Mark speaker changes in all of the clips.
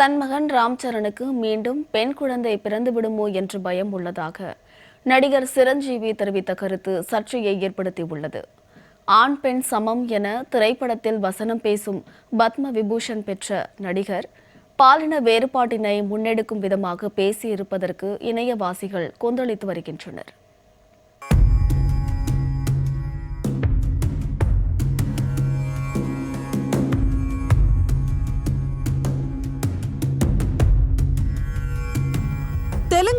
Speaker 1: தன் மகன் ராம்சரணுக்கு மீண்டும் பெண் குழந்தை பிறந்துவிடுமோ என்று பயம் உள்ளதாக நடிகர் சிரஞ்சீவி தெரிவித்த கருத்து சர்ச்சையை ஏற்படுத்தியுள்ளது. ஆண் பெண் சமம் என திரைப்படத்தில் வசனம் பேசும் பத்ம விபூஷன் பெற்ற நடிகர் பாலின வேறுபாட்டினை முன்னெடுக்கும் விதமாக பேசியிருப்பதற்கு இணையவாசிகள் கொந்தளித்து வருகின்றனர்.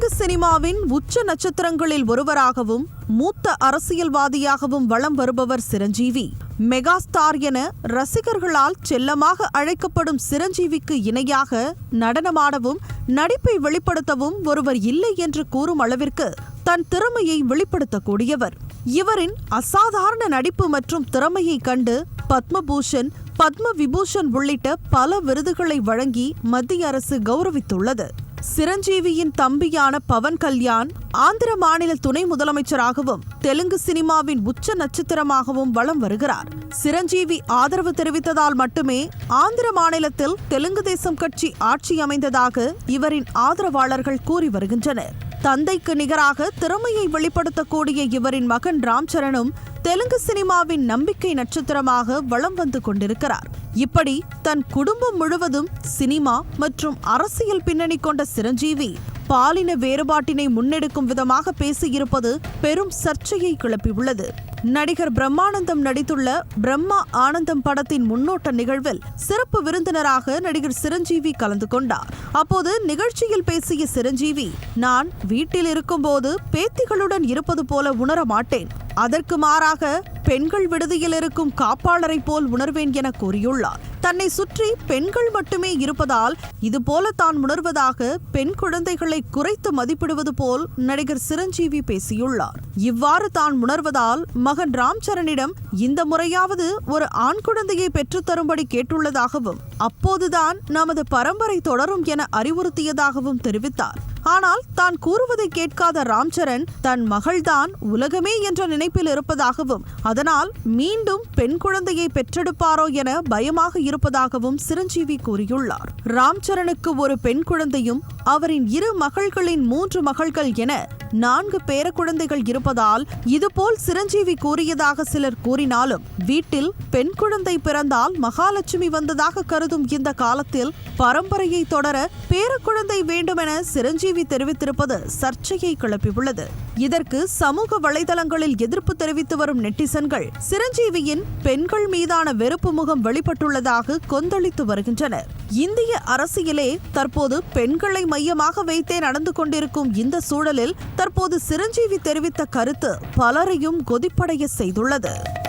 Speaker 2: தெலுங்கு சினிமாவின் உச்ச நட்சத்திரங்களில் ஒருவராகவும் மூத்த அரசியல்வாதியாகவும் வலம் வருபவர் சிரஞ்சீவி. மெகாஸ்டார் என ரசிகர்களால் செல்லமாக அழைக்கப்படும் சிரஞ்சீவிக்கு இணையாக நடனமாடவும் நடிப்பை வெளிப்படுத்தவும் ஒருவர் இல்லை என்று கூறும் அளவிற்கு தன் திறமையை வெளிப்படுத்தக்கூடியவர். இவரின் அசாதாரண நடிப்பு மற்றும் திறமையை கண்டு பத்மபூஷன் பத்ம விபூஷன் உள்ளிட்ட பல விருதுகளை வழங்கி மத்திய அரசு கௌரவித்துள்ளது. சிரஞ்சீவியின் தம்பியான பவன் கல்யாண் ஆந்திர மாநில துணை முதலமைச்சராகவும் தெலுங்கு சினிமாவின் உச்ச நட்சத்திரமாகவும் வலம் வருகிறார். சிரஞ்சீவி ஆதரவு தெரிவித்ததால் மட்டுமே ஆந்திர மாநிலத்தில் தெலுங்கு தேசம் கட்சி ஆட்சி அமைந்ததாக இவரின் ஆதரவாளர்கள் கூறி வருகின்றனர். தந்தைக்கு நிகராக திறமையை வெளிப்படுத்தக்கூடிய இவரின் மகன் ராம்சரணும் தெலுங்கு சினிமாவின் நம்பிக்கை நட்சத்திரமாக வலம் வந்து கொண்டிருக்கிறார். இப்படி தன் குடும்பம் முழுவதும் சினிமா மற்றும் அரசியல் பின்னணி கொண்ட சிரஞ்சீவி பாலின வேறுபாட்டினை முன்னெடுக்கும் விதமாக பேசியிருப்பது பெரும் சர்ச்சையை கிளப்பியுள்ளது. நடிகர் பிரம்மானந்தம் நடித்துள்ள பிரம்மா ஆனந்தம் படத்தின் முன்னோட்ட நிகழ்வில் சிறப்பு விருந்தினராக நடிகர் சிரஞ்சீவி கலந்து கொண்டார். அப்போது நிகழ்ச்சியில் பேசிய சிரஞ்சீவி நான் வீட்டில் இருக்கும்போது பேத்திகளுடன் இருப்பது போல உணர மாட்டேன். அதற்கு மாறாக பெண்கள் விடுதியில் இருக்கும் காப்பாளரை போல் உணர்வேன் என கூறியுள்ளார். தன்னை சுற்றி பெண்கள் மட்டுமே இருப்பதால் இதுபோல தான் உணர்வதாக பெண் குழந்தைகளை குறைத்து மதிப்பிடுவது போல் நடிகர் சிரஞ்சீவி பேசியுள்ளார். இவ்வாறு தான் உணர்வதால் மகன் ராம்சரனிடம் இந்த முறையாவது ஒரு ஆண் குழந்தையை பெற்றுத்தரும்படி கேட்டுள்ளதாகவும் அப்போதுதான் நமது பரம்பரை தொடரும் என அறிவுறுத்தியதாகவும் தெரிவித்தார். ஆனால் தான் கூறுவதை கேட்காத ராம்சரண் தன் மகள்தான் உலகமே என்ற நினைப்பில் இருப்பதாகவும் அதனால் மீண்டும் பெண் குழந்தையை பெற்றெடுப்பாரோ என பயமாக இருப்பதாகவும் சிரஞ்சீவி கூறியுள்ளார். ராம்சரணுக்கு ஒரு பெண் குழந்தையும் அவரின் இரு மகள்களின் மூன்று மகள்கள் என நான்கு பேர குழந்தைகள் இருப்பதால் இதுபோல் சிரஞ்சீவி கூறியதாக சிலர் கூறினாலும் வீட்டில் பெண் குழந்தை பிறந்தால் மகாலட்சுமி வந்ததாக கருதும் இந்த காலத்தில் பரம்பரையை தொடர பேர குழந்தை வேண்டுமென சிரஞ்சீவி தெரிவித்திருப்பது சர்ச்சையை கிளப்பியுள்ளது. இதற்கு சமூக வலைதளங்களில் எதிர்ப்பு தெரிவித்து வரும் நெட்டிசன்கள் சிரஞ்சீவியின் பெண்கள் மீதான வெறுப்பு முகம் வெளிப்பட்டுள்ளதாக கொந்தளித்து வருகின்றனர். இந்திய அரசியலே தற்போது பெண்களை மையமாக வைத்தே நடந்து கொண்டிருக்கும் இந்த சூழலில் தற்போது சிரஞ்சீவி தெரிவித்த கருத்து பலரையும் கொதிப்படைய செய்துள்ளது.